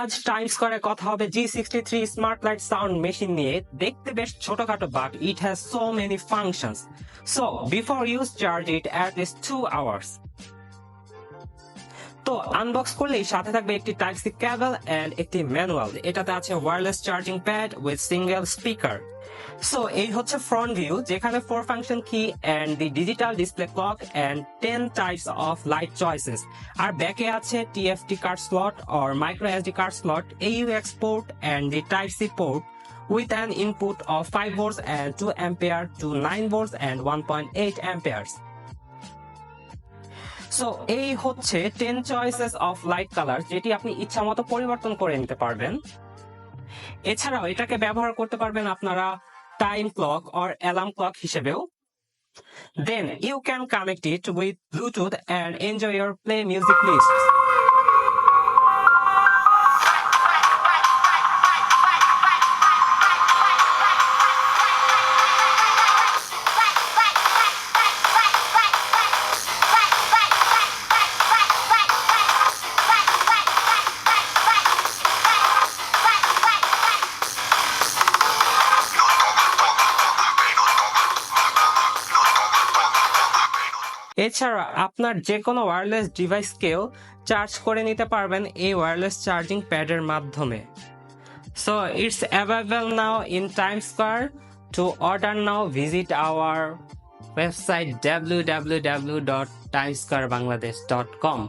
আজ টাইম করে কথা হবে G sixty three smart light sound machine নিয়ে। দেখতে বেশ ছোটখাটো but it has so many functions so before use charge it at least two hours তো আনবক্স করলেই সাথে থাকবে একটি টাইপ সি ক্যাবল এন্ড একটি ম্যানুয়াল এটাতে আছে wireless charging pad with single speaker so এই হচ্ছে ফ্রন্ট ভিউ যেখানে four function key and the digital display clock and ten types of light choices আর ব্যাকে আছে TFT card slot or micro SD card slot AUX port and the Type C port with an input of 5 volts and 2 ampere to 9 volts and 1.8 amperes. So এই হচ্ছে ten choices of light colour যেটি আপনি ইচ্ছা মতো পরিবর্তন করে নিতে পারবেন। এছাড়াও এটাকে ব্যবহার করতে পারবেন আপনারা time clock or alarm clock হিসেবেও। Then you can connect it with Bluetooth and enjoy your play music list এছাড়া আপনার যে কোনো ওয়্যারলেস ডিভাইসকেও চার্জ করে নিতে পারবেন এই ওয়্যারলেস চার্জিং প্যাডের মাধ্যমে। So it's available now in Time Square to order now visit our website W W W dot Time Square Bangladesh dot com